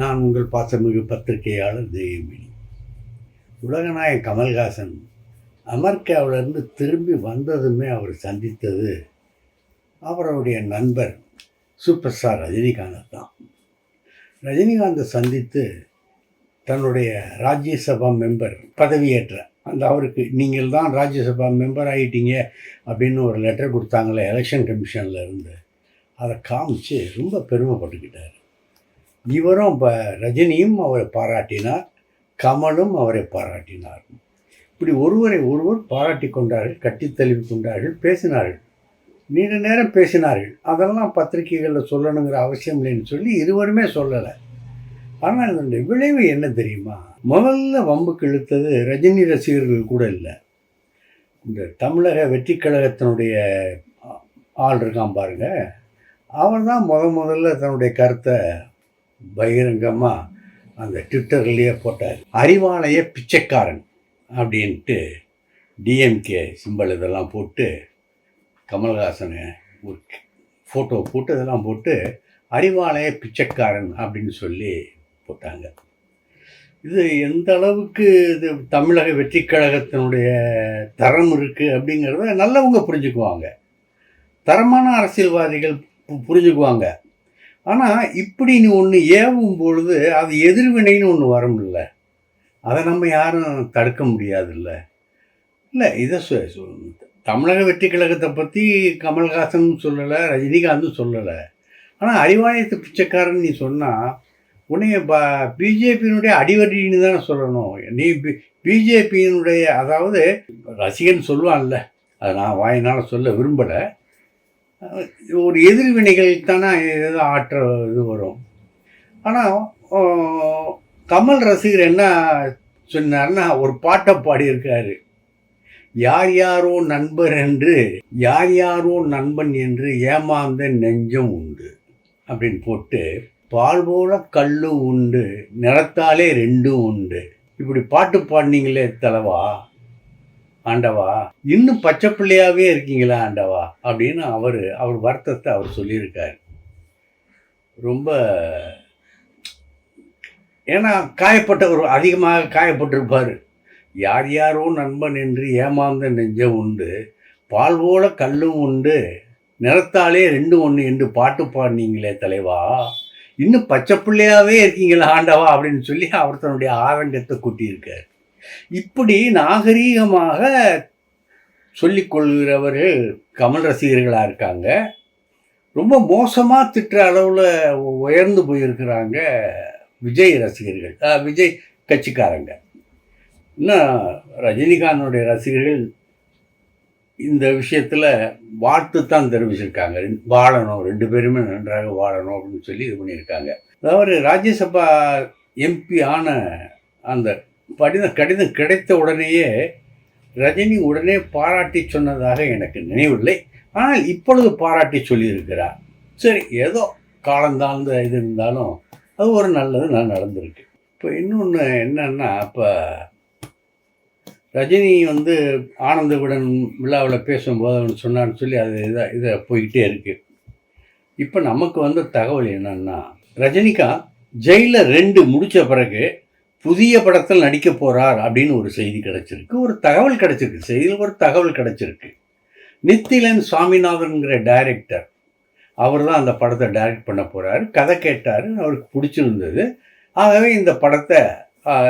நான் உங்கள் பாசமிகு பத்திரிகையாளர் ஜெயமினி உலகநாயகன் கமல்ஹாசன் அமெரிக்காவிலேருந்து திரும்பி வந்ததுமே அவர் சந்தித்தது அவருடைய நண்பர் சூப்பர் ஸ்டார் ரஜினிகாந்த் தான். ரஜினிகாந்தை சந்தித்து தன்னுடைய ராஜ்யசபா மெம்பர் பதவியேற்ற அந்த அவருக்கு நீங்கள் தான் ராஜ்யசபா மெம்பர் ஆகிட்டீங்க அப்படின்னு ஒரு லெட்டர் கொடுத்தாங்களே எலெக்ஷன் கமிஷனில் இருந்து. அதை காமிச்சு ரொம்ப பெருமைப்பட்டுக்கிட்டார். இவரும் இப்போ ரஜினியும் அவரை பாராட்டினார் கமலும் அவரை பாராட்டினார். இப்படி ஒருவரை ஒருவர் பாராட்டி கொண்டார்கள் கட்டி தழுவி கொண்டார்கள் பேசினார்கள். நீண்ட நேரம் பேசினார்கள். அதெல்லாம் பத்திரிகைகளில் சொல்லணுங்கிற அவசியம் இல்லைன்னு சொல்லி இருவருமே சொல்லலை. ஆனால் இதனுடைய விளைவு என்ன தெரியுமா? முதல்ல வம்புக்கு இழுத்தது ரஜினி ரசிகர்கள் கூட இல்லை. இந்த தமிழக வெற்றி கழகத்தினுடைய ஆள் இருக்கான் பாருங்க. அவர் தான் முத முதல்ல தன்னுடைய கருத்தை பகிரங்கமாக அந்த ட்விட்டர்லேயே போட்டார். அறிவாலய பிச்சைக்காரன் அப்படின்ட்டு டிஎம்கே சிம்பல் இதெல்லாம் போட்டு கமல்ஹாசனை ஒரு ஃபோட்டோ போட்டு இதெல்லாம் போட்டு அறிவாலய பிச்சைக்காரன் அப்படின்னு சொல்லி போட்டாங்க. இது எந்த அளவுக்கு இது தமிழக வெற்றி கழகத்தினுடைய தரம் இருக்குது அப்படிங்கிறத நல்லவங்க புரிஞ்சுக்குவாங்க. தரமான அரசியல்வாதிகள் பு- புரிஞ்சுக்குவாங்க. ஆனால் இப்படி நீ ஒன்று ஏவும் பொழுது அது எதிர்வினைன்னு ஒன்று வரும்ல. அதை நம்ம யாரும் தடுக்க முடியாதுல்ல. இல்லை இதை சொ தமிழக வெற்றி கழகத்தை பற்றி கமல்ஹாசன் சொல்லலை ரஜினிகாந்தும் சொல்லலை. ஆனால் அறிவாலயத்து பிச்சைக்காரன் நீ சொன்னால் உன்னைய ப பிஜேபியினுடைய அடிவடின்னு தானே சொல்லணும். நீ பி பிஜேபியினுடைய அதாவது ரசிகன் சொல்லுவான்ல அதை நான் வாயினால் சொல்ல விரும்பலை. ஒரு எதிர்வினைகள் தானே ஏதோ ஆற்ற இது வரும். ஆனால் கமல் ரசிகர் என்ன சொன்னார்னா ஒரு பாட்டை பாடியிருக்காரு. யார் யாரோ நண்பர் என்று யார் யாரோ நண்பன் என்று ஏமாந்த நெஞ்சம் உண்டு அப்படின்னு போட்டு பால் போல கல்லும் உண்டு நிறத்தாலே ரெண்டும் உண்டு. இப்படி பாட்டு பாடினீங்களே தலைவா? ஆண்டவா இன்னும் பச்சை பிள்ளையாவே இருக்கீங்களா ஆண்டவா? அப்படின்னு அவர் அவர் வருத்தத்தை அவர் சொல்லியிருக்காரு. ரொம்ப ஏன்னா காயப்பட்டவர் அதிகமாக காயப்பட்டிருப்பார். யார் யாரோ நண்பன் என்று ஏமாந்த நெஞ்சம் உண்டு. பால் போல கல்லும் உண்டு. நிறத்தாலே ரெண்டு ஒன்று என்று பாட்டு பாடினீங்களே தலைவா. இன்னும் பச்சை பிள்ளையாகவே இருக்கீங்களா ஆண்டவா? அப்படின்னு சொல்லி அவர் தன்னுடைய ஆரங்கத்தை கூட்டியிருக்கார். இப்படி நாகரீகமாக சொல்லிக்கொள்கிறவர்கள் கமல் ரசிகர்களாக இருக்காங்க. ரொம்ப மோசமாக திட்டுற அளவில் உயர்ந்து போயிருக்கிறாங்க விஜய் ரசிகர்கள் விஜய் கட்சிக்காரங்க. இன்னும் ரஜினிகாந்தனுடைய ரசிகர்கள் இந்த விஷயத்தில் வாழ்த்து தான் தெரிவிச்சிருக்காங்க. ரெண்டு- வாழணும் ரெண்டு பேருமே நன்றாக வாழணும் அப்படின்னு சொல்லி இது பண்ணியிருக்காங்க. அதாவது ராஜ்யசபா எம்பி ஆன அந்த கடிதம் கடிதம் கிடைத்த உடனேயே ரஜினி உடனே பாராட்டி சொன்னதாக எனக்கு நினைவில்லை. ஆனால் இப்பொழுது பாராட்டி சொல்லியிருக்கிறார். சரி ஏதோ காலந்தாழ்ந்த இது இருந்தாலும் அது ஒரு நல்லது நான் நடந்திருக்கு. இப்போ இன்னொன்று என்னன்னா இப்போ ரஜினி வந்து ஆனந்தவிடன் விழாவில் பேசும்போது அவன் சொன்னான்னு சொல்லி அது இதை இதை போய்கிட்டே இருக்குது இப்போ நமக்கு வந்த தகவல் என்னென்னா ரஜினிகாந்த் ஜெயிலில் ரெண்டு முடித்த பிறகு புதிய படத்தில் நடிக்க போகிறார் அப்படின்னு ஒரு செய்தி கிடச்சிருக்கு. ஒரு தகவல் கிடச்சிருக்கு. செய்தியில் ஒரு தகவல் கிடச்சிருக்கு. நித்திலன் சுவாமிநாதன்கிற டைரக்டர் அவர் தான் அந்த படத்தை டைரக்ட் பண்ண போகிறார் கதை கேட்டார். அவருக்கு பிடிச்சிருந்தது. ஆகவே இந்த படத்தை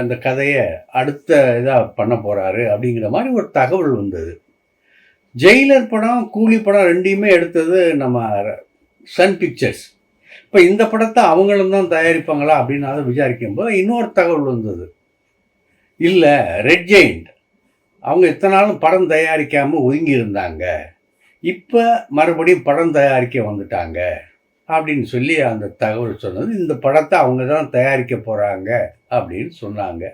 இந்த கதையை அடுத்த இதாக பண்ண போகிறாரு அப்படிங்கிற மாதிரி ஒரு தகவல் வந்தது. ஜெயிலர் படம் கூலி படம் ரெண்டையுமே எடுத்தது நம்ம சன் பிக்சர்ஸ். இப்போ இந்த படத்தை அவங்களும் தான் தயாரிப்பாங்களா அப்படின்னு அதை விசாரிக்கும் போது இன்னொரு தகவல் வந்தது. இல்லை ரெட் ஜெயிண்ட் அவங்க இத்தனை நாளும் படம் தயாரிக்காமல் ஒதுங்கி இருந்தாங்க. இப்போ மறுபடியும் படம் தயாரிக்க வந்துட்டாங்க அப்படின்னு சொல்லி அந்த தகவல் சொன்னது. இந்த படத்தை அவங்க தான் தயாரிக்க போகிறாங்க அப்படின்னு சொன்னாங்க.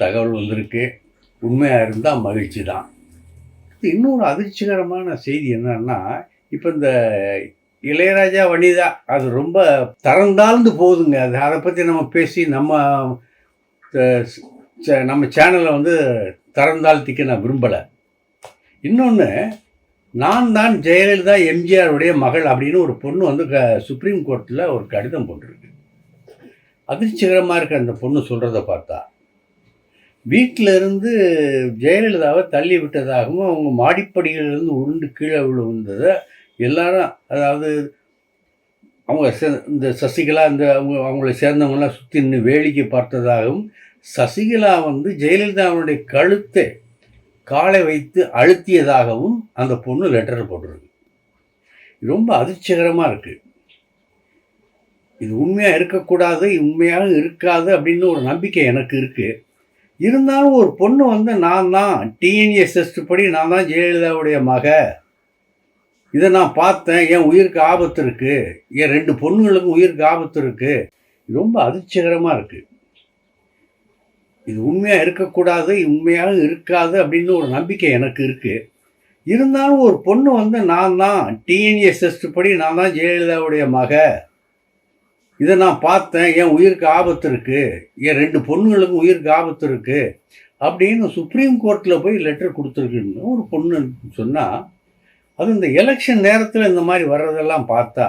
தகவல் வந்திருக்கு. உண்மையாக இருந்தால் மகிழ்ச்சி தான். இன்னொரு அதிர்ச்சிகரமான செய்தி என்னன்னா இப்போ இந்த இளையராஜா வனிதா அது ரொம்ப தரந்தாழ்ந்து போகுதுங்க. அது அதை பற்றி நம்ம பேசி நம்ம நம்ம சேனலை வந்து தரந்தாழ்த்திக்க நான் விரும்பலை. இன்னொன்று நான் தான் ஜெயலலிதா எம்ஜிஆருடைய மகள் அப்படின்னு ஒரு பொண்ணு வந்து க சுப்ரீம் கோர்ட்டில் ஒரு கடிதம் போட்டிருக்கு. அதிர்ச்சிகரமாக இருக்க அந்த பொண்ணு சொல்கிறத பார்த்தா வீட்டில் இருந்து ஜெயலலிதாவை தள்ளி விட்டதாகவும் அவங்க மாடிப்படிகளிலிருந்து உருண்டு கீழே விழுந்ததை எல்லாரும் அதாவது அவங்க சே- இந்த சசிகலா இந்த அவங்க அவங்கள சேர்ந்தவங்களாம் சுற்றி நின்று வேடிக்கை பார்த்ததாகவும் சசிகலா வந்து ஜெயலலிதாவுடைய கழுத்தை காலை வைத்து அழுத்தியதாகவும் அந்த பொண்ணு லெட்டர் போட்டிருக்கு. ரொம்ப அதிர்ச்சிகரமாக இருக்குது இது உண்மையாக இருக்கக்கூடாது உண்மையாக இருக்காது அப்படின்னு ஒரு நம்பிக்கை எனக்கு இருக்குது இருந்தாலும் ஒரு பொண்ணு வந்து நான் தான் டிஎன்எஸ் டெஸ்ட் படி நான் தான் ஜெயலலிதாவுடைய மக. இதை நான் பார்த்தேன் என் உயிருக்கு ஆபத்து இருக்குது என் ரெண்டு பொண்ணுங்களுக்கும் உயிருக்கு ஆபத்து இருக்குது ரொம்ப அதிர்ச்சிகரமாக இருக்குது இது உண்மையாக இருக்கக்கூடாது உண்மையாக இருக்காது அப்படின்னு ஒரு நம்பிக்கை எனக்கு இருக்குது இருந்தாலும் ஒரு பொண்ணு வந்து நான் தான் டிஎன்எஸ் டெஸ்ட் படி நான் தான் ஜெயலலிதாவுடைய மக. இதை நான் பார்த்தேன் என் உயிருக்கு ஆபத்து இருக்குது என் ரெண்டு பொண்ணுங்களுக்கும் உயிருக்கு ஆபத்து இருக்குது அப்படின்னு சுப்ரீம் கோர்ட்டில் போய் லெட்டர் கொடுத்துருக்குன்னு ஒரு பொண்ணு சொன்னால் அது இந்த எலெக்ஷன் நேரத்தில் இந்த மாதிரி வர்றதெல்லாம் பார்த்தா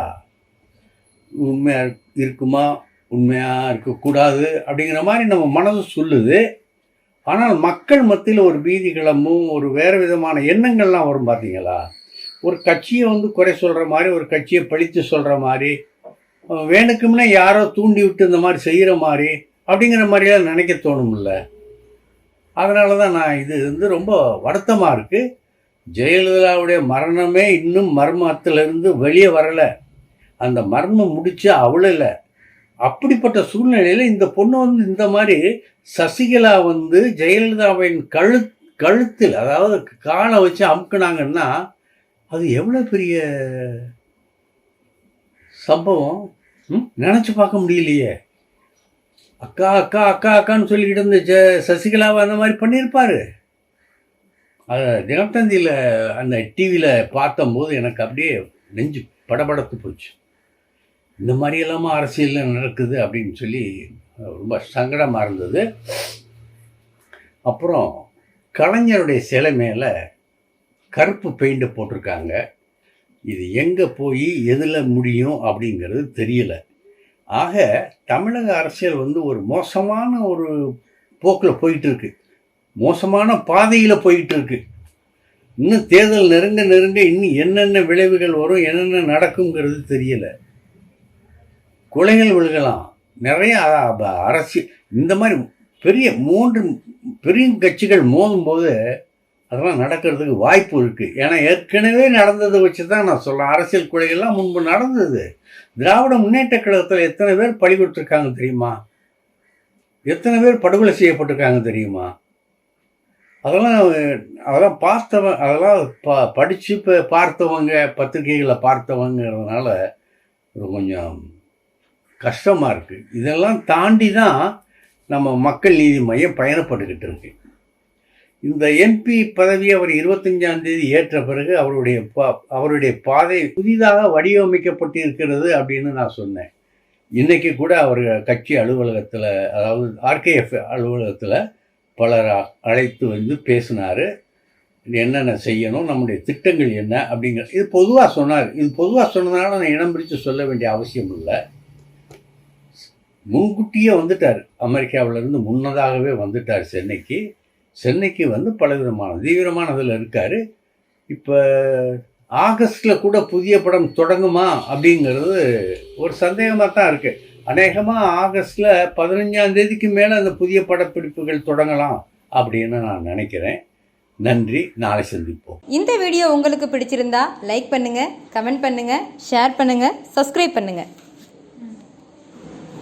உண்மையாக இருக்குமா உண்மையாக இருக்கக்கூடாது அப்படிங்கிற மாதிரி நம்ம மனது சொல்லுது. ஆனால் மக்கள் மத்தியில் ஒரு பீதி கிளம்பும் ஒரு வேறு விதமான எண்ணங்கள்லாம் வரும் பார்த்தீங்களா? ஒரு கட்சியை வந்து குறை சொல்கிற மாதிரி ஒரு கட்சியை பழித்து சொல்கிற மாதிரி வேணுக்கும்னே யாரோ தூண்டி விட்டு இந்த மாதிரி செய்கிற மாதிரி அப்படிங்கிற மாதிரியெல்லாம் நினைக்க தோணும்ல. அதனால தான் நான் இது வந்து ரொம்ப வருத்தமாக இருக்குது ஜெயலலிதாவுடைய மரணமே இன்னும் மர்மத்திலிருந்து வெளியே வரலை. அந்த மர்மம் முடிச்சு அவ்வளோ அப்படிப்பட்ட சூழ்நிலையில் இந்த பொண்ணு வந்து இந்த மாதிரி சசிகலா வந்து ஜெயலலிதாவின் கழு கழுத்தில் அதாவது காலை வச்சு அமுக்குனாங்கன்னா அது எவ்வளோ பெரிய சம்பவம்? ம்? நினச்சி பார்க்க முடியலையே. அக்கா அக்கா அக்கா அக்கான்னு சொல்லிக்கிட்டு இருந்த ஜ சசிகலாவை அந்த மாதிரி பண்ணியிருப்பாரு. அதை தினத்தந்தியில் அந்த டிவியில் பார்த்தம்போது எனக்கு அப்படியே நெஞ்சு படபடத்து போச்சு. இந்த மாதிரி இல்லாமல் அரசியலில் நடக்குது அப்படின்னு சொல்லி ரொம்ப சங்கடமாக இருந்தது. அப்புறம் கலைஞருடைய சிலை மேலே கருப்பு பெயிண்ட்டை போட்டிருக்காங்க. இது எங்கே போய் எதில் முடியும் அப்படிங்கிறது தெரியல. ஆக தமிழக அரசியல் வந்து ஒரு மோசமான ஒரு போக்கில் போயிட்டு இருக்கு. மோசமான பாதையில் போய்கிட்டு இருக்கு. இன்னும் தேர்தல் நெருங்க நெருங்க இன்னும் என்னென்ன விளைவுகள் வரும் என்னென்ன நடக்குங்கிறது தெரியலை. கொலைகள் விழுகலாம். நிறைய அரசியல் இந்த மாதிரி பெரிய மூன்று பெரிய கட்சிகள் மோதும்போது அதெல்லாம் நடக்கிறதுக்கு வாய்ப்பு இருக்குது ஏன்னா ஏற்கனவே நடந்ததை வச்சு தான் நான் சொல்கிறேன் அரசியல் கொலைகள்லாம் முன்பு நடந்தது. திராவிட முன்னேற்ற கழகத்தில் எத்தனை பேர் பழி கொடுத்துருக்காங்க தெரியுமா? எத்தனை பேர் படுகொலை செய்யப்பட்டிருக்காங்க தெரியுமா? அதெல்லாம் அதெல்லாம் பார்த்தவன் அதெல்லாம் ப படித்து இப்போ பார்த்தவங்க பத்திரிகைகளை பார்த்தவங்கிறதுனால ஒரு கொஞ்சம் கஷ்டமாக இருக்குது இதெல்லாம் தாண்டி தான் நம்ம மக்கள் நீதி மையம் பயணப்பட்டுக்கிட்டு இருக்கு. இந்த எம்பி பதவி அவர் இருபத்தஞ்சாம் தேதி ஏற்ற பிறகு அவருடைய பா அவருடைய பாதை புதிதாக வடிவமைக்கப்பட்டு இருக்கிறது அப்படின்னு நான் சொன்னேன். இன்றைக்கி கூட அவர் கட்சி அலுவலகத்தில் அதாவது ஆர்கேஎஃப் அலுவலகத்தில் பலர் அழைத்து வந்து பேசினார். என்னென்ன செய்யணும் நம்முடைய திட்டங்கள் என்ன அப்படிங்கிற இது பொதுவாக சொன்னார். இது பொதுவாக சொன்னதுனால நான் இடம் பிரித்து சொல்ல வேண்டிய அவசியம் இல்லை. முன்கூட்டியே வந்துட்டார். அமெரிக்காவிலேருந்து முன்னதாகவே வந்துட்டார் சென்னைக்கு. சென்னைக்கு வந்து பலவிதமான தீவிரமானதில் இருக்கார். இப்போ ஆகஸ்டில் கூட புதிய படம் தொடங்குமா அப்படிங்கிறது ஒரு சந்தேகமாக தான் இருக்குது அநேகமாக ஆகஸ்டில் பதினஞ்சாம் தேதிக்கு மேலே அந்த புதிய படப்பிடிப்புகள் தொடங்கலாம் அப்படின்னு நான் நினைக்கிறேன். நன்றி. நாளை சந்திப்போம். இந்த வீடியோ உங்களுக்கு பிடிச்சிருந்தா லைக் பண்ணுங்கள் கமெண்ட் பண்ணுங்கள் ஷேர் பண்ணுங்கள் சப்ஸ்கிரைப் பண்ணுங்கள்